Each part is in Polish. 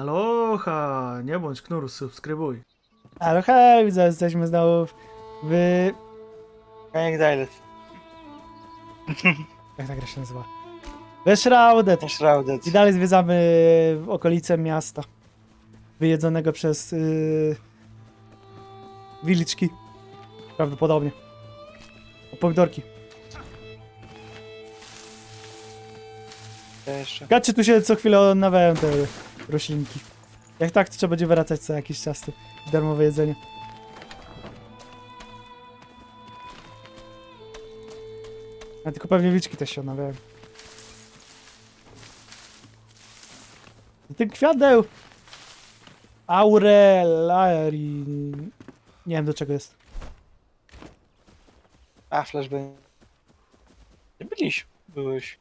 Aloha, nie bądź knur, subskrybuj. Ale hej, widzę, jesteśmy znowu w... Koniec Dailet. Jak ta gra się nazywa? We Shrouded. Shrouded. I dalej zwiedzamy okolice miasta. Wyjedzonego przez yy, wilczki. Prawdopodobnie. O pomidorki. Jeszcze. Gacie tu się co chwilę odnawiają te roślinki. Jak tak, to trzeba będzie wracać co jakiś czas tu. Darmowe jedzenie. A tylko pewnie wilczki też się odnawiają. Ten kwiateł! Aurelari... Nie wiem do czego jest. A, flashbang. Gdzie byliś? Byłeś.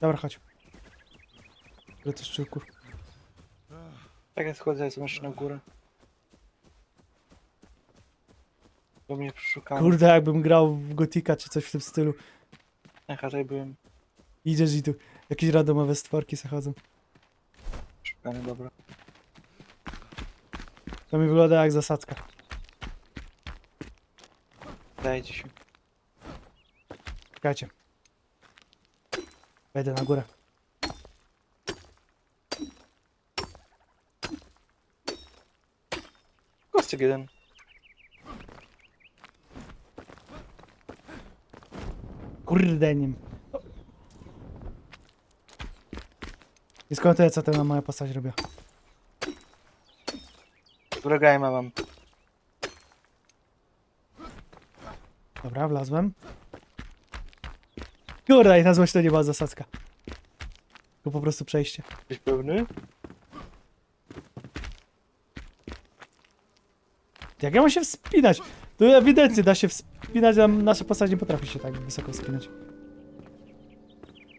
Dobra, chodź. To szczurków. Tak jak schodzę, jestem jeszcze na górę. Bo mnie przeszukałem. Kurde, jakbym grał w Gotika czy coś w tym stylu. Ach, a tutaj byłem Idziesz i tu jakieś randomowe stworki zachodzą. szukany, dobra. To mi wygląda jak zasadzka. Dajcie się. Czekajcie. Wejdę na górę. Kostek jeden. Kurde nim. I skąd to jest, co ta moja postać robiła? Wrogajma mam. Dobra, wlazłem. Kurde, i na złość to nie była zasadzka. To po prostu przejście. Jesteś pewny? Jak ja mam się wspinać? Tu ewidentnie da się wspinać, a nasza postać nie potrafi się tak wysoko wspinać.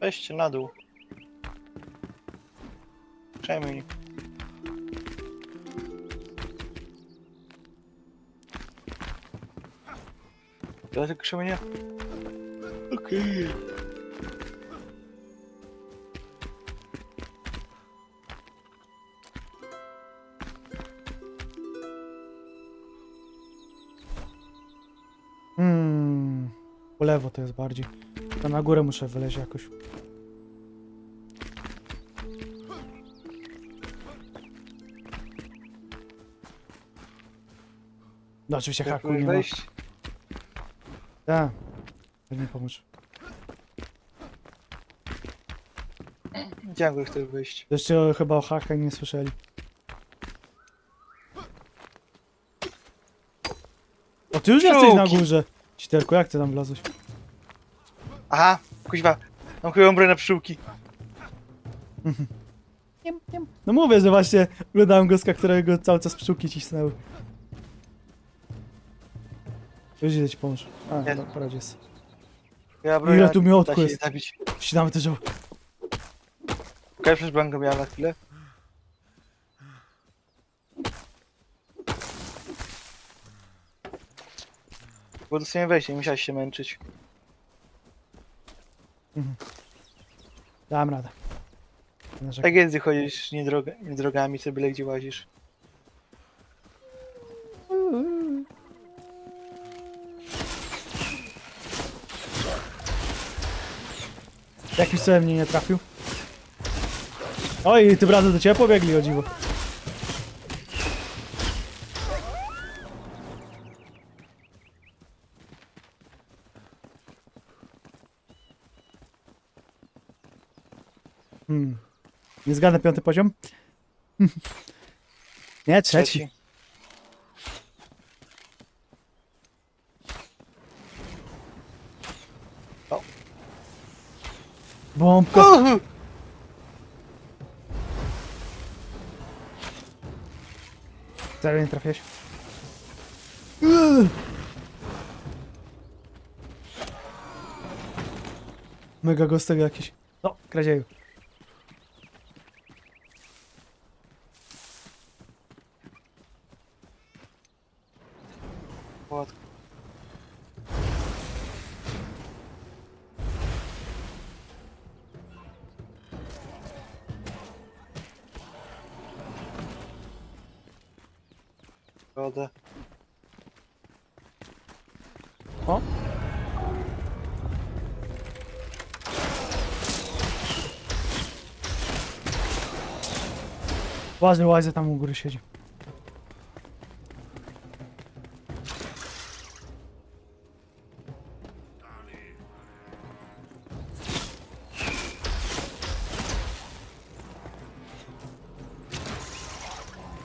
Weźcie na dół. Przejmuj. Ale tylko krzemienia? Okej. Hmm. To jest bardziej. To na górę muszę wyleźć jakoś. No oczywiście haku nie ma. wejść? Tak. Weź mi pomóż. Gdzie chcesz wejść? Jeszcze chyba o hakach nie słyszeli. O, ty już jesteś na Czułki. górze. Citerku, jak ty tam wlazłeś? Aha, kuźwa. Mam chyba broń na pszczółki. No mówię, że właśnie oglądałem goska, którego cały czas pszczółki cisnęły. Już idę ci pomóż. A, Nie. no, poradzi jest. Ja broń Ile na- tu miotku da się jest? je zabić. Ścinamy też Okej, flashbanga miałem na chwilę. Było dosłownie wejść, nie musiałeś się męczyć. Dam radę. Nie narzekam. Tak gdy chodzisz nie, droga, nie drogami, sobie byle gdzie łazisz. Jakiś sobie mnie nie trafił. Oj, tym razem do ciebie pobiegli, o dziwo. Hmm. Nie zgadnę piąty poziom? Nie, trzeci. Bombka. Uhu! Serio nie trafiłeś? Mega gostek jakiś. No, kradzieju. Łazy, łazy tam u góry siedzi.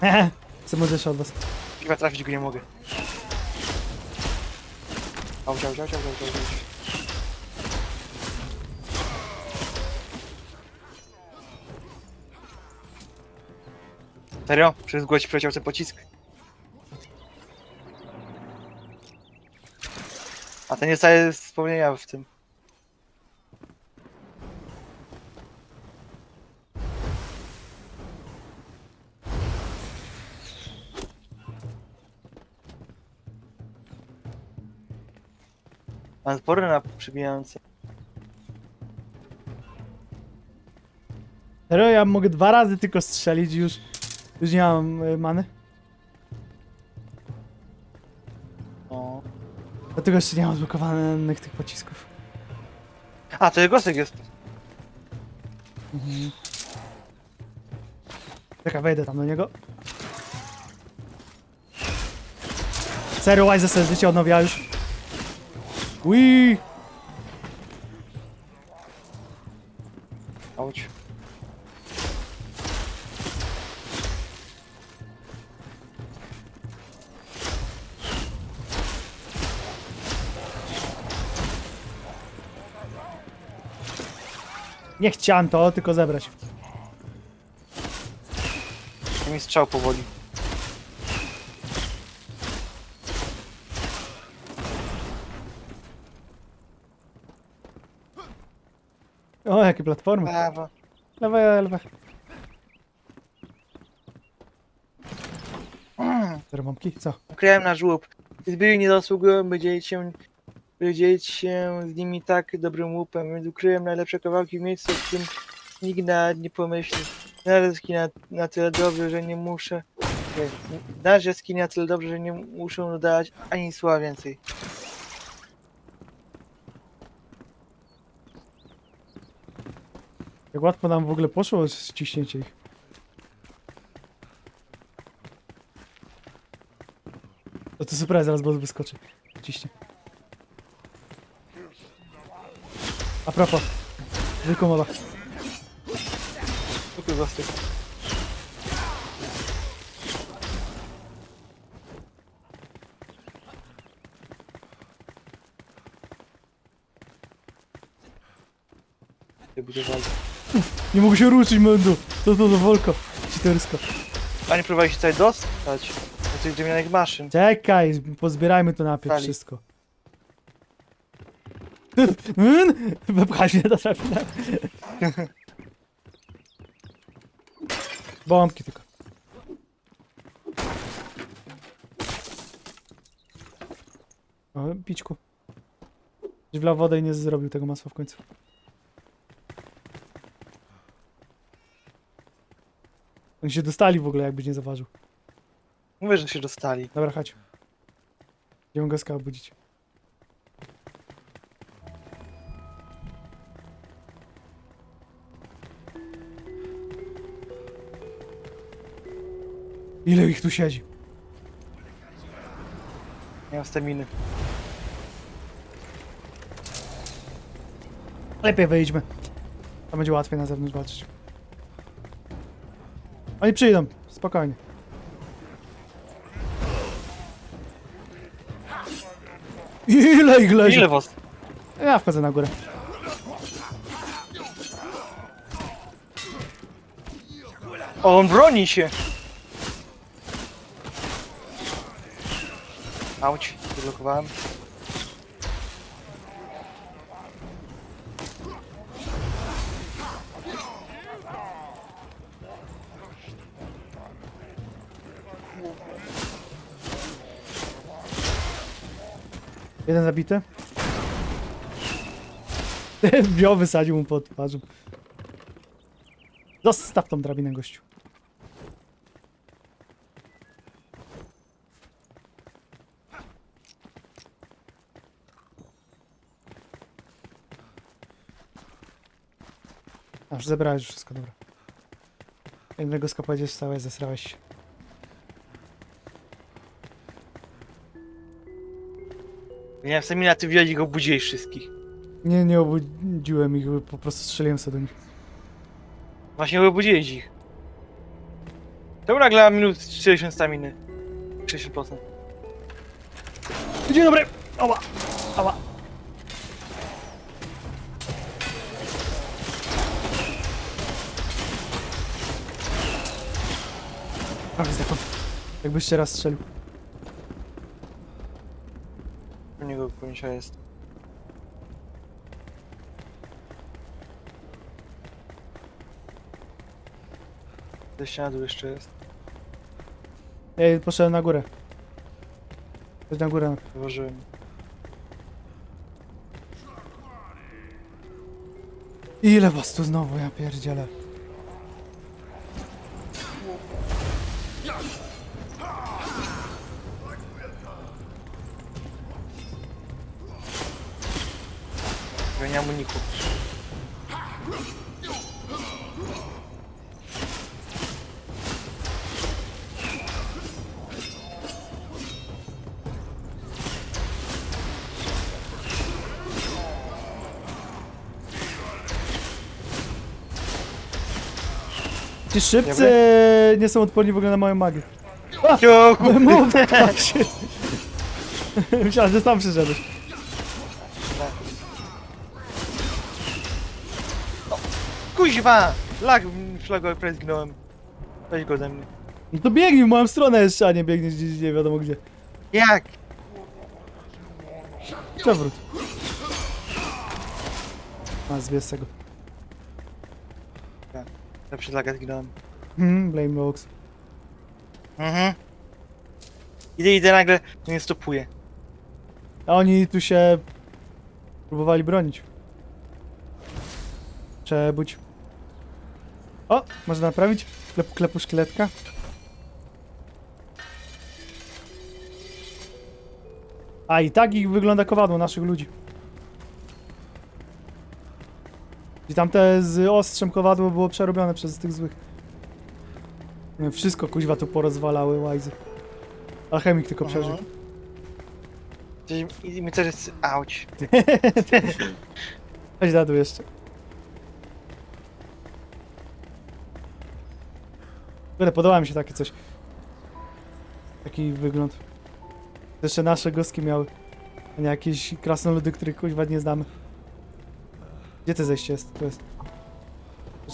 Hehe, co możesz od was? Chyba trafić go nie mogę. Au, ciao, ciao, ciao, ciao, ciao, Serio? Przez głowę ci przeleciał ten pocisk? A ten jest całe wspomnienia w tym. Mam spory na przybijające. Serio, ja mogę dwa razy tylko strzelić już, już nie mam y, many. O. Dlatego jeszcze nie mam zblokowanych tych pocisków. A, to gostek jest. Mhm. Czekaj, wejdę tam do niego. Serio, Wise sobie życie odnawia już. Ui! Nie chciałem to, tylko zebrać. To mi strzał powoli. O, jakie platformy. Brawo. Lewe, lewe. Mm. Termomki, co? Ukryłem na żłób. Zbyli nie zasługują, by dzielić się, by dzielić się z nimi tak dobrym łupem, więc ukryłem najlepsze kawałki w miejscu, w którym nikt nawet nie pomyśli. Jaskinia na, na tyle dobrze, że nie muszę... jaskinia na tyle dobrze, że nie muszę dodawać ani słowa więcej. Jak łatwo nam w ogóle poszło ściśnięcie ich. To to surprise, zaraz boss wyskoczy. Ciśnie. A propos. Zwykła mowa. Super gostek. Budowali. Nie mogę się ruszyć, Mendo. To to to wolko. Citersko. A nie próbowali się tutaj dostać do tych drewnianych maszyn. Czekaj, pozbierajmy to najpierw Dali. wszystko. Wypchać mnie do trafina. Bombki tylko. O, pićku. Wlał wodę i nie zrobił tego masła w końcu. Oni się dostali w ogóle, jakbyś nie zauważył. Mówię, że się dostali. Dobra, chodź. Idziemy Goska obudzić. Ile ich tu siedzi? Nie mam staminy. Lepiej wyjdźmy. To będzie łatwiej na zewnątrz walczyć. Oni przyjdą, spokojnie. Ile ich leży? Ile was? Ja wchodzę na górę. O, on broni się! Auć, zablokowałem. Jeden zabity. Wziął, wysadził mu pod twarzą. Zostaw tą drabinę, gościu. A, już zebrałeś wszystko, dobra. Jednego skopowiedzieć wstałeś, zesrałeś się. Miałem stamina, ty wziąłeś i go budziłeś wszystkich. Nie, nie obudziłem ich, po prostu strzeliłem sobie do nich. Właśnie obudziłeś ich. Czemu nagle minut 60 staminy? 60%. Dzień dobry! Ała! Ała! Prawie zdechłem. Jakbyś raz strzelił. U niego końca jest. Zejście na dół jeszcze jest. Ej, poszedłem na górę. Chodź na górę. Zauważyłem. Ile was tu znowu, ja pierdzielę. Ci szybcy nie są odporni w ogóle na moją magię. Jo, Mów, tak się. Myślałem, że sam przyszedłeś. Kuźwa! Lag prawie zginąłem. Weź go ode mnie. No to biegnij w moją stronę jeszcze, a nie biegniesz gdzieś nie wiadomo gdzie. Jak? Przewrót. A, zbierz tego. Ja przed laga zginąłem. Hmm, blame logs. Mhm. Idę, idę nagle, to nie stopuje. A oni tu się próbowali bronić. Przebudź. O, można naprawić. Klepu, klepu szkieletka. A i tak ich wygląda kowadło naszych ludzi. I tamte z ostrzem kowadło było przerobione przez tych złych. Wszystko kuźwa tu porozwalały łajzy. Alchemik tylko przeżył. Mhm. Coś- I mi też jest... Auć. Chodź na dół jeszcze. Ale podoba mi się takie coś. Taki wygląd. Jeszcze nasze gostki miały. A nie jakieś krasnoludy, których kuźwa nie znamy. Gdzie to zejście jest? Tu jest.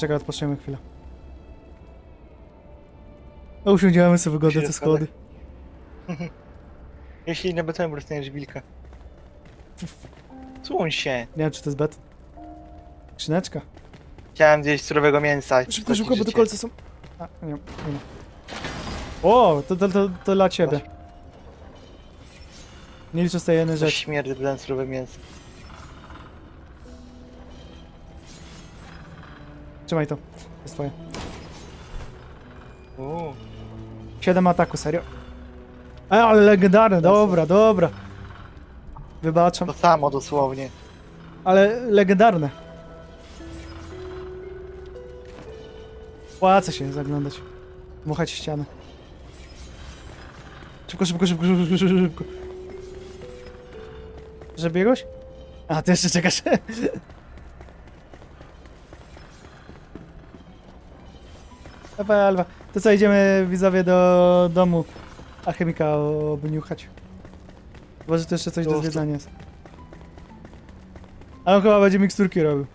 Czekaj, odpoczniemy chwilę. No usiądziemy sobie wygodne te schody. Jeśli na betonie dostaniesz wilka. Słuń się. Nie wiem, czy to jest beton. Skrzyneczka. Chciałem zjeść surowego mięsa. Szybko, szybko, bo te kolce są... A, nie, nie ma. O, to, to, to, to dla ciebie. Nie liczę z tej jednej To rzeczy. śmierdzi, dodałem surowe mięso. Trzymaj to. To jest twoje. Uuu. 7 ataku, serio. E, ale legendarne, dobra, dobra. Wybaczam, To samo dosłownie. ale legendarne. Płaca się zaglądać. Muchać ścianę. Szybko, szybko, szybko, szybko, szybko, szybko. Że biegłeś? A, ty jeszcze czekasz. Dobra, Alwa. To co, idziemy widzowie do domu alchemika obniuchać. Chyba, że to jeszcze coś do zwiedzania jest. Ale on chyba będzie miksturki robił,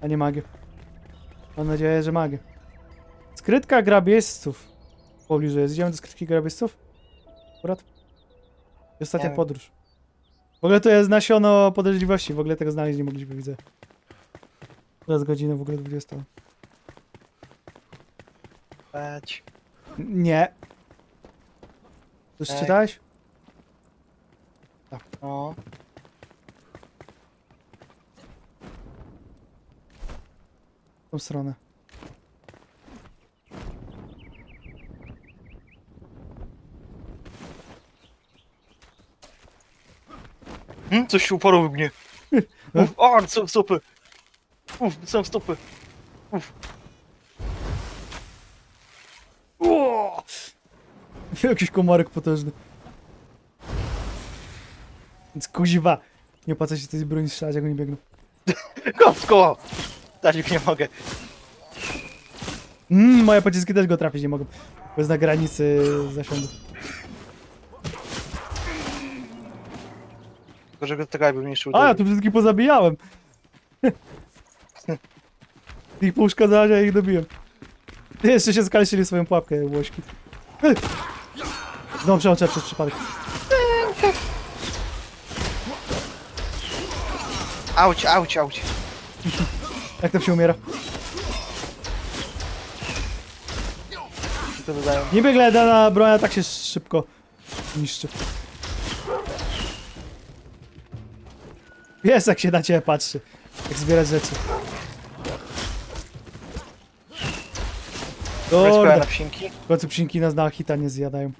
a nie magię. Mam nadzieję, że magię. Skrytka grabieżców. W pobliżu jest. Idziemy do skrytki grabieżców? Akurat? I ostatnia Nie wiem. podróż. W ogóle to jest nasiono podejrzliwości. W ogóle tego znaleźć nie mogliśmy, widzę. Teraz godzina w ogóle 20. Nie. Już Ej. czytałeś? No. W tą stronę. Hmm? Coś się uporło w mnie. Uf, o, są stopy. Uf, są stopy. Ło! Jakiś komorek potężny. Więc kuziwa. Nie opłaca się tej broni strzelać, jak oni biegną. Kopsko! Tazik nie mogę. Mmm, moje pociski też go trafić nie mogą. Bo jest na granicy zasięgu. Tylko, że go tak jakby mnie A, ja tu wszystkich pozabijałem. ich pouszkadzałeś, a ja ich dobiłem. Jeszcze się skalczyli swoją pułapkę, łośki. Znowu przełączę przez przypadek. Auć, auć, auć. Jak to się umiera? To. Nie biegle dana broń, tak się szybko niszczy. Jest jak się na ciebie patrzy. Jak zbierać rzeczy. Kurde, na psinki. w końcu psinki nas na hita nie zjadają.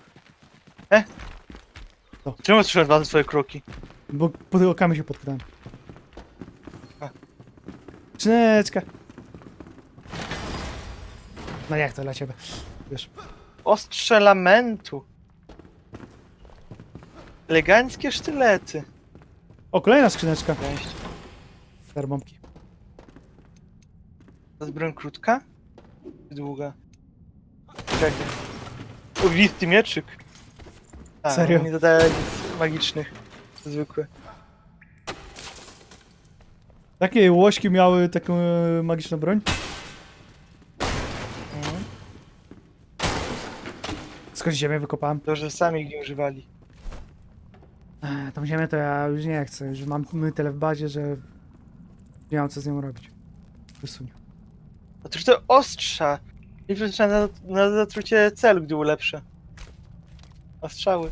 Czemu słyszałem dwa swoje kroki? Bo pod okami się potknąłem. A. Czyneczka. No jak to dla ciebie? Wiesz. Ostrze lamentu. Eleganckie sztylety. O, kolejna skrzyneczka. Wejść. Darmompki. To jest broń krótka? Czy Długa. Czekaj. Ognisty mieczyk. A, Serio? Nie dodaje nic magicznych. Zwykłe. Takie łośki miały taką e, magiczną broń? Mhm. Skąd ziemię wykopałem? To, że sami ich nie używali. Ech, Tą ziemię to ja już nie chcę. Już mam my tyle w bazie, że nie mam co z nią robić. Wysuń. A to już to ostrza. I przecież na, na zatrucie celu, gdy ulepszę. Ostrzały.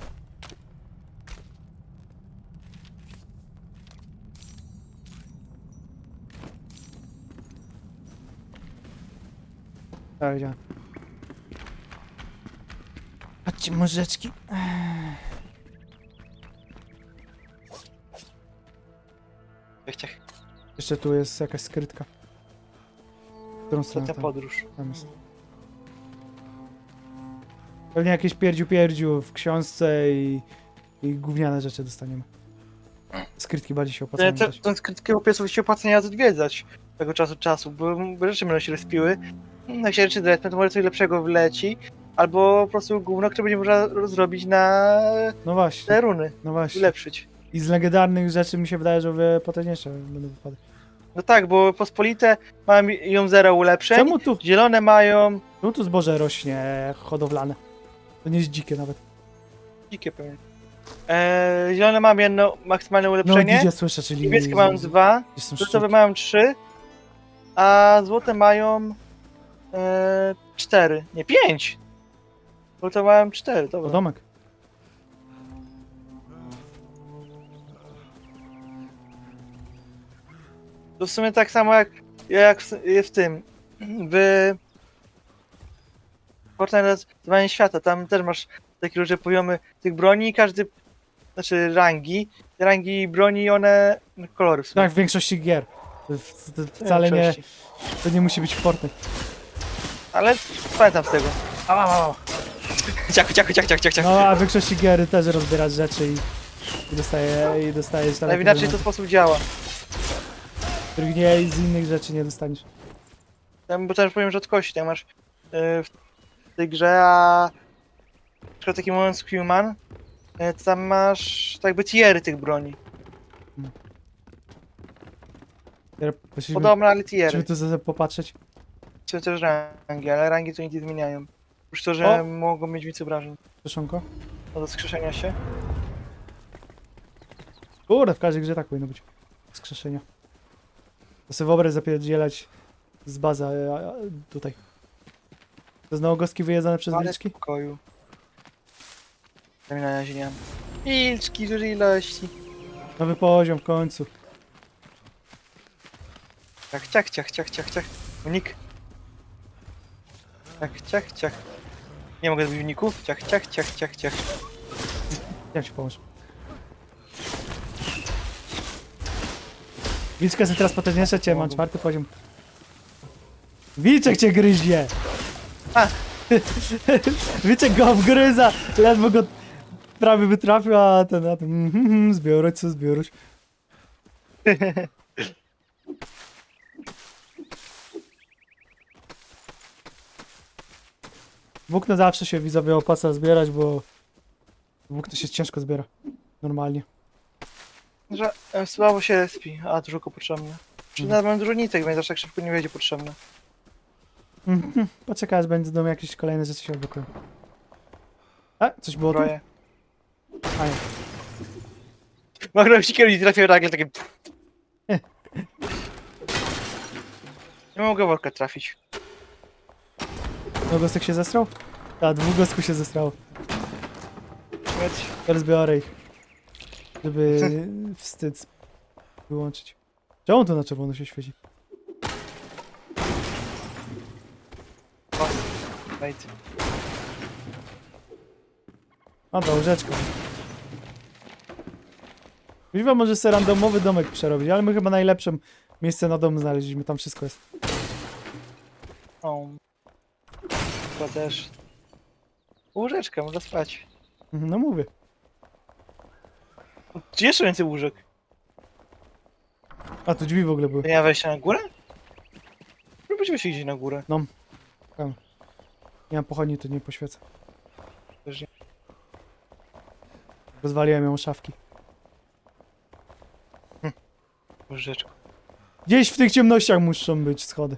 Tak, widziałem. Chodźcie, murzeczki. Jak cię Jeszcze tu jest jakaś skrytka. Którą stronę ta tam, podróż. tam jest? Pewnie jakieś pierdziu pierdziu w książce i, i gówniane rzeczy dostaniemy. Skrytki bardziej się opłacają. Dać. ten skrytkiego piesu się opłaca nie odwiedzać tego czasu czasu, bo rzeczy będą się rozpiły. Jak się rzeczy dretną, to może coś lepszego wleci. Albo po prostu gówno, które będzie można zrobić na No właśnie, te runy. no właśnie. Ulepszyć. I z legendarnych rzeczy mi się wydaje, że wiele potężniejsze będą wypadać. No tak, bo pospolite mają ją zero ulepszeń. Czemu tu, Zielone mają czemu tu zboże rośnie hodowlane? To nie jest dzikie nawet. dzikie pewnie. Eee, zielone mają jedno maksymalne No ulepszenie. widzę, słyszę, czyli... Niebieskie mają dwa. Brązowe szczyki? mają trzy. A złote mają e, cztery. Nie, pięć! Złote mają cztery, O, dobra. domek. To w sumie tak samo jak, jak w, w tym. W Fortnite Rozwanie Świata. Tam też masz takie różne poziomy tych broni i każdy, znaczy rangi. Te rangi broni one kolory w sumie. Tak, w większości gier. To w- to Wcale nie, to nie musi być Fortnite. Ale pamiętam z tego. Ciachu, ciachu, ciachu, ciachu, ciachu. No, a w większości gier też rozbierasz rzeczy i, i dostaje, i dostajesz tam Ale inaczej to sposób działa. których nie z innych rzeczy nie dostaniesz. Tam, bo też powiem rzadkości, tam masz y, w tej grze, a na przykład taki moment z Human, y, to tam masz tak jakby tiery tych broni. Musimy, Podobne, ale musimy tiery. tu za- popatrzeć. Są też rangi, ale rangi to nic nie zmieniają. Już to, że O! mogą mieć więcej obrażeń Proszonko. do skrzeszenia się. Kurde, w każdej grze tak powinno być. Skrzeszenia. To sobie wyobraź zapierdzielać z baza a, a, tutaj. To znowu gostki wyjedzone przez Ale w wilczki? pokoju. Tam na razie nie mam. Wilczki, duże ilości. Nowy poziom w końcu. Ciach, ciach, ciach, ciach, ciach, ciach. Unik. Ciach, ciach, ciach. Nie mogę zrobić uników. Ciach, ciach, ciach, ciach, ciach. Ja ci pomóż. Wilczka jest teraz potężniejsza, cię mam czwarty poziom. Wilczek cię gryzie! A. Wilczek go obgryza! Ledwo go prawie wytrafił, a ten, a ten mhm, mhm, zbiorę co zbiorę. Włókno zawsze się widzowie opłaca zbierać, bo włókno się ciężko zbiera. Normalnie. Że e, słabo się respi, a dużo go potrzebne. Czy Mhm. nawet mam dużo nitek, więc aż tak szybko nie będzie potrzebne. Mhm. Poczekaj, aż będą jakieś kolejne rzeczy się odblokują. A, coś było tu? Broje. A nie. Magro sikier i trafił nagle takie... Nie mogę worka trafić. No gostek się zesrał? Tak, dwóch gostków się zesrało. Śmierć. Teraz biorę ich. Żeby wstyd wyłączyć. Czemu to na czerwono się świeci? Wait. A to łóżeczko. Kuźwa może sobie randomowy domek przerobić, ale my chyba najlepsze miejsce na dom znaleźliśmy, tam wszystko jest. O. To też. Łóżeczka, można spać. Mhm, No mówię. Czy jeszcze więcej łóżek? A tu drzwi w ogóle były. To ja wejść na górę? Próbujmy się iść na górę. Nie mam pochodni, to nie poświecę. Też nie. Rozwaliłem ją szafki. Łóżeczko. Gdzieś w tych ciemnościach muszą być schody.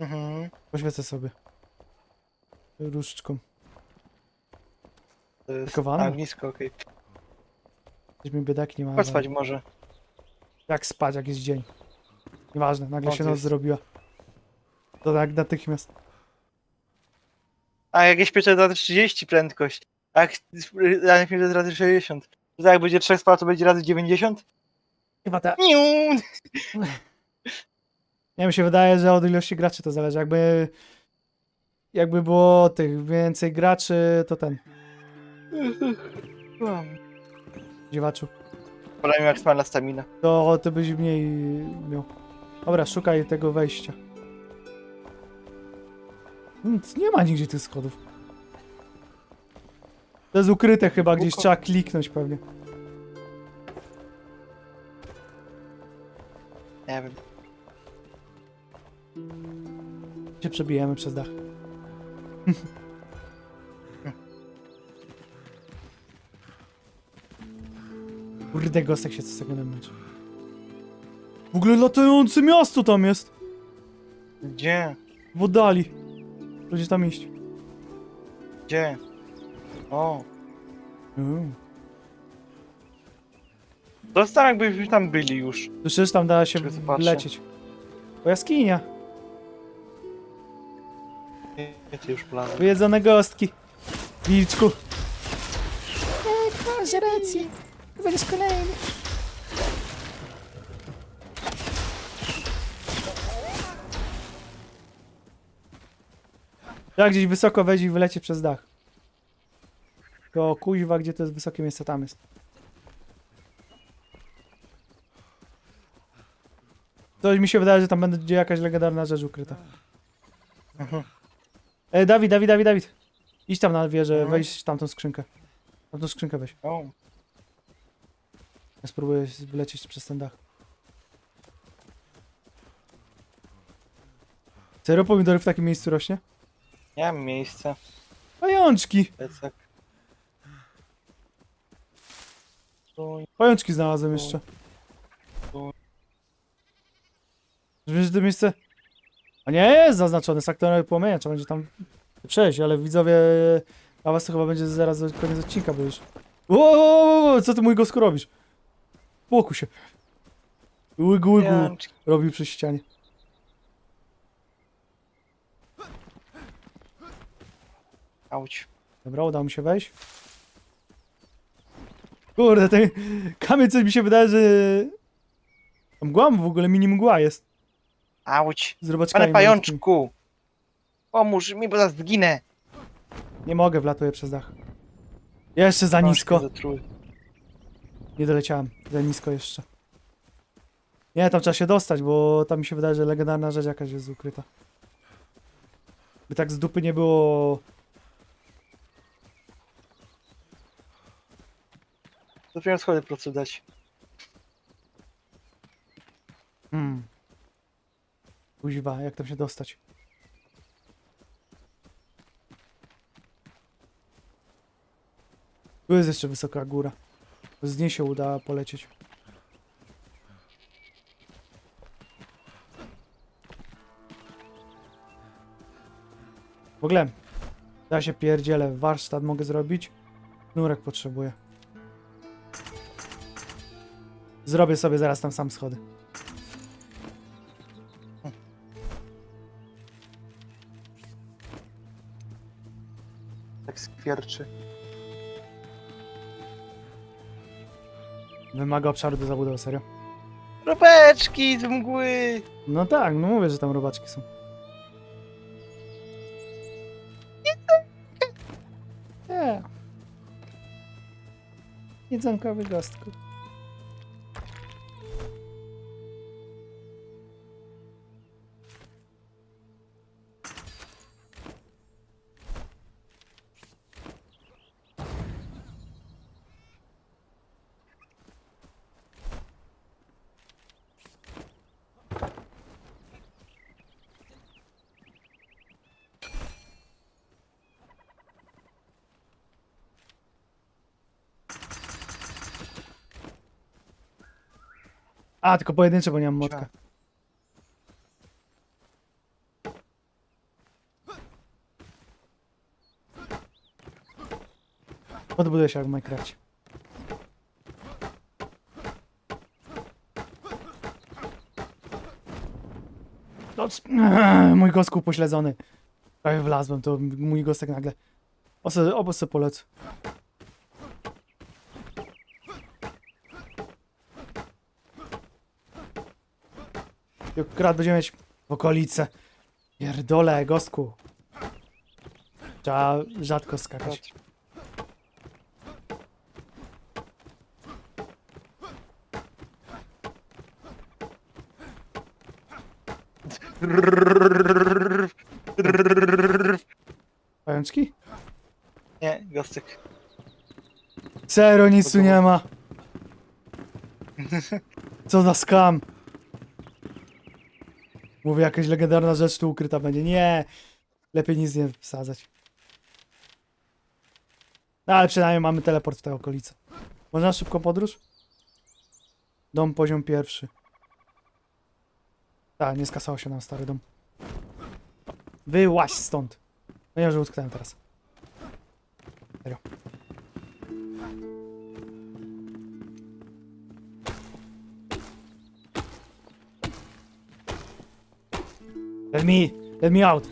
Mhm. Poświecę sobie. Różdżką. To jest Pakowane? ognisko, okej. Gdzieś mi biedaki nie ma. Chodź spać może. Jak spać, jak jest dzień. Nieważne, nagle Noc się noc jest. zrobiła. To tak natychmiast. A jakieś piecze razy 30 prędkość. A jak to jest razy 60. To tak jak będzie trzech spał, to będzie razy 90? Chyba tak. Niu! Nie mi się wydaje, że od ilości graczy to zależy. Jakby. Jakby było tych więcej graczy, to ten. Dziewaczu. Podaj mi maksymalna stamina. To ty byś mniej miał. Dobra, szukaj tego wejścia. Nic, nie ma nigdzie tych schodów. To jest ukryte chyba, gdzieś Buko. trzeba kliknąć pewnie. Nie wiem. się przebijemy przez dach. Kurde, gostek się co sekundę męczy. W ogóle latające miasto tam jest! Gdzie? W oddali. Będzie tam iść. Gdzie? O. Mm. Tam jakbyśmy tam byli już. Słyszysz, tam da się Czekaj, zobaczę. lecieć. O jaskinia. Nie, nie, ty już plan. Wyjedzone gostki. Wilczku. Masz rację. Będziesz kolejny. Jak gdzieś wysoko wejść i wylecie przez dach. To kuźwa, gdzie to jest wysokie miejsce, tam jest. Coś mi się wydaje, że tam będzie jakaś legendarna rzecz ukryta. E, Dawid, Dawid, Dawid, Dawid. Idź tam na wieżę, Mhm. wejdź w tamtą skrzynkę. Tamtą skrzynkę weź. O. Ja spróbuję wlecieć przez ten dach. Serio pomidory w takim miejscu rośnie? Nie mam miejsca. Pajączki! Plecak. Pajączki znalazłem jeszcze. Wiesz, to miejsce... A nie, jest zaznaczone, saktorem płomienia, trzeba będzie tam przejść, ale widzowie... A was to chyba będzie zaraz koniec odcinka, bo już... Co ty mój gosku robisz? Płoku się. Łygu, łygu Pajączki. robił przy ścianie. Auć. Dobra, udało mi się wejść. Kurde, ten kamień coś mi się wydaje, że... Tam mgła w ogóle, mini mgła jest. Auć. Z robaczkami Panie malutkimi. pajączku. Pomóż mi, bo zaraz zginę. Nie mogę, wlatuję przez dach. Jeszcze za nisko. Nie doleciałem. Za nisko jeszcze. Nie, tam trzeba się dostać, bo tam mi się wydaje, że legendarna rzecz jakaś jest ukryta. By tak z dupy nie było... Dopiero schody po prostu dać. Hmm. Kuźwa, jak tam się dostać? Tu jest jeszcze wysoka góra. Z niej się uda polecieć. W ogóle, ja się pierdzielę, warsztat mogę zrobić. Nurek potrzebuję. Zrobię sobie zaraz tam sam schody. Tak skwierczy. Wymaga obszaru do zabudowy, serio? Robeczki z mgły! No tak, no mówię, że tam robaczki są. Nie. Jedzonkowy gostku. A, tylko pojedyncze, bo nie mam motka. Odbuduję się jak w Minecrafcie. C- mój gosku upośledzony. Prawie wlazłem, to mój gostek nagle. Obo se polecę. Jak Akurat będziemy mieć w okolice. Pierdolę, gostku. Trzeba rzadko skakać. Pajączki? Nie, gostek. Zero, nic tu nie ma. Co za skam. Mówię, jakaś legendarna rzecz tu ukryta będzie. Nie. Lepiej nic nie wsadzać. No, ale przynajmniej mamy teleport w tę okolicę. Można szybko podróż? Dom poziom pierwszy. Tak, nie skasało się nam stary dom. Wyłaź stąd. No ja, że utknąłem teraz. Serio. Let me, let me out.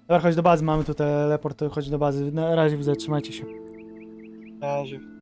Dobra, chodź do bazy, mamy tu teleport, chodź do bazy. Na razie widzę, trzymajcie się. Na razie.